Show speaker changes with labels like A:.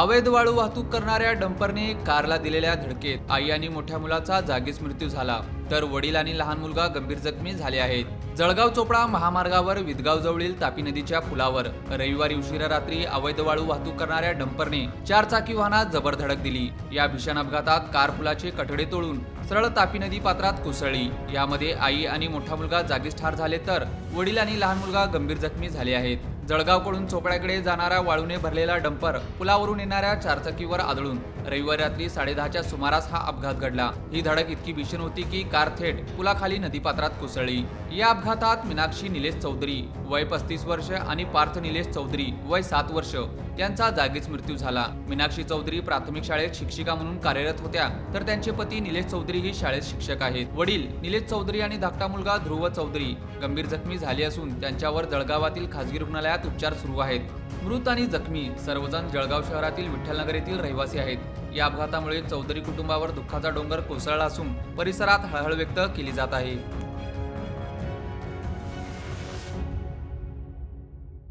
A: अवैध वाळू वाहतूक करणाऱ्या डंपरने कारला दिलेल्या धडकेत आई आणि मोठ्या मुलाचा जागीच मृत्यू झाला. तर वडील आणि लहान मुलगा गंभीर जखमी झाले आहेत. जळगाव चोपडा महामार्गावर विदगाव जवळील तापी नदीच्या पुलावर रविवारी उशिरा रात्री अवैध वाळू वाहतूक करणाऱ्या डंपरने चार चाकी वाहनात जबर धडक दिली. या भीषण अपघातात कार पुलाचे कठडे तोडून सरळ तापी नदी पात्रात कोसळली. यामध्ये आई आणि मोठा मुलगा जागीच ठार झाले तर वडील आणि लहान मुलगा गंभीर जखमी झाले आहेत. जळगावकडून चोपड्याकडे जाणारा वाळूने भरलेला डंपर पुलावरून येणाऱ्या चारचाकीवर आदळून. रविवारी रात्री साडेदहाच्या सुमारास हा अपघात घडला. ही धडक इतकी भीषण होती की कार थेट पुलाखाली नदीपात्रात कोसळली. या अपघातात मीनाक्षी निलेश चौधरी वय पस्तीस वर्ष आणि पार्थ निलेश चौधरी वय सात वर्ष यांचा जागीच मृत्यू झाला. मीनाक्षी चौधरी प्राथमिक शाळेत शिक्षिका म्हणून कार्यरत होत्या तर त्यांचे पती निलेश चौधरी ही शाळेत शिक्षक आहेत. वडील निलेश चौधरी आणि धाकटा मुलगा ध्रुव चौधरी गंभीर जखमी झाले असून त्यांच्यावर जळगावातील खासगी रुग्णालयात उपचार सुरू आहेत. मृत आणि जखमी सर्वजण जळगाव शहरातील विठ्ठलनगर येथील रहिवासी आहेत. या अपघातामुळे चौधरी कुटुंबावर दुःखाचा डोंगर कोसळला असून परिसरात हळहळ व्यक्त केली जात आहे.